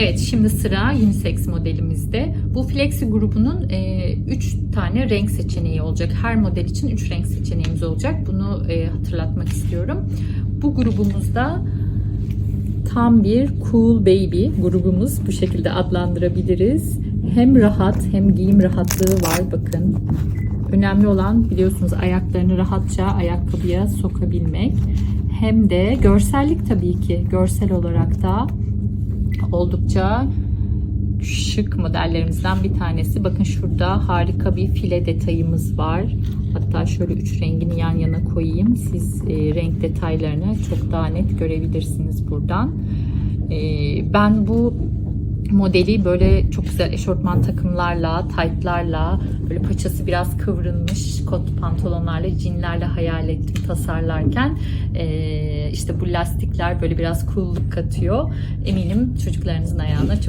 Evet şimdi sıra unisex modelimizde. Bu Flexi grubunun 3 tane renk seçeneği olacak. Her model için 3 renk seçeneğimiz olacak. Bunu e, hatırlatmak istiyorum. Bu grubumuzda tam bir cool baby grubumuz bu şekilde adlandırabiliriz. Hem rahat hem giyim rahatlığı var bakın. Önemli olan biliyorsunuz ayaklarını rahatça ayakkabıya sokabilmek. Hem de görsellik tabii ki görsel olarak da oldukça şık modellerimizden bir tanesi. Bakın şurada harika bir file detayımız var. Hatta şöyle üç rengini yan yana koyayım. Siz e, renk detaylarını çok daha net görebilirsiniz buradan. E, ben bu modeli böyle çok güzel eşortman takımlarla, taytlarla, böyle paçası biraz kıvrılmış kot pantolonlarla, jeanlerle hayal ettim tasarlarken. Ee, işte bu lastikler böyle biraz cool'luk katıyor. Eminim çocuklarınızın ayağına çok